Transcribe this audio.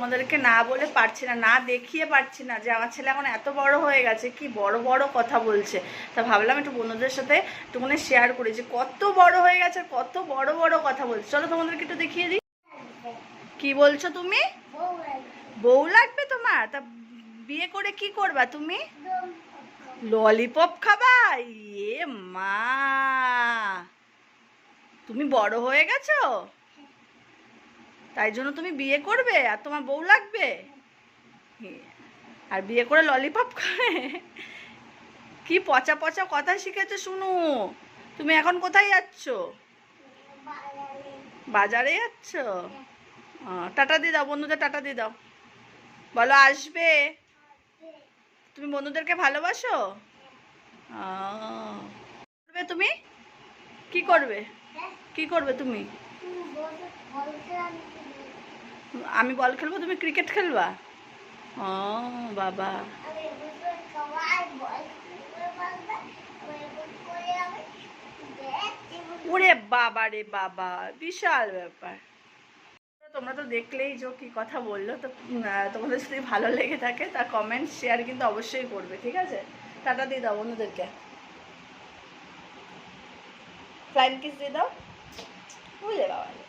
তোমাদেরকে না বলে পারছি না না দেখিয়ে পারছি না যে আমার ছেলে এখন এত বড় হয়ে গেছে, কি বড় বড় কথা বলছে। তা ভাবলাম একটু বন্ধুদের সাথে একটুখানি শেয়ার করি যে কত বড় হয়ে গেছে, কত বড় বড় কথা বলছে। চলো তোমাদেরকে একটু দেখিয়ে দিই। কি বলছো তুমি? বউ লাগবে তোমার? তা বিয়ে করে কি করবা তুমি? ললিপপ খাবা? ইয়ে মা! তুমি বড় হয়ে গেছো? তাই জন্য তুমি বিয়ে করবে আর তোমার বউ লাগবে? আর বিয়ে করে ললিপপ খাবে? কি পচা পচা কথা শিখেছো শুনু? তুমি এখন কোথায় যাচ্ছ? বাজারে যাচ্ছ? টাটা দিয়ে দাও, বন্ধুদের টাটা দিয়ে দাও। বলো, আসবে? তুমি বন্ধুদেরকে ভালোবাসো। করবে তুমি? কি করবে? কি করবে তুমি? আমি বল খেলব, তুমি ক্রিকেট খেলবা? ও, বাবা। ওরে বাবা রে বাবা, বিশাল ব্যাপার। তোমরা তো দেখলেই যে কি কথা বলল। তো তোমাদের যদি ভালো লেগে থাকে তার কমেন্ট শেয়ার কিন্তু অবশ্যই করবে, ঠিক আছে? টাটা দিয়ে দাও অন্যদেরকে ফ্লাইন কিস দিয়ে দাও। বুঝলে বাবা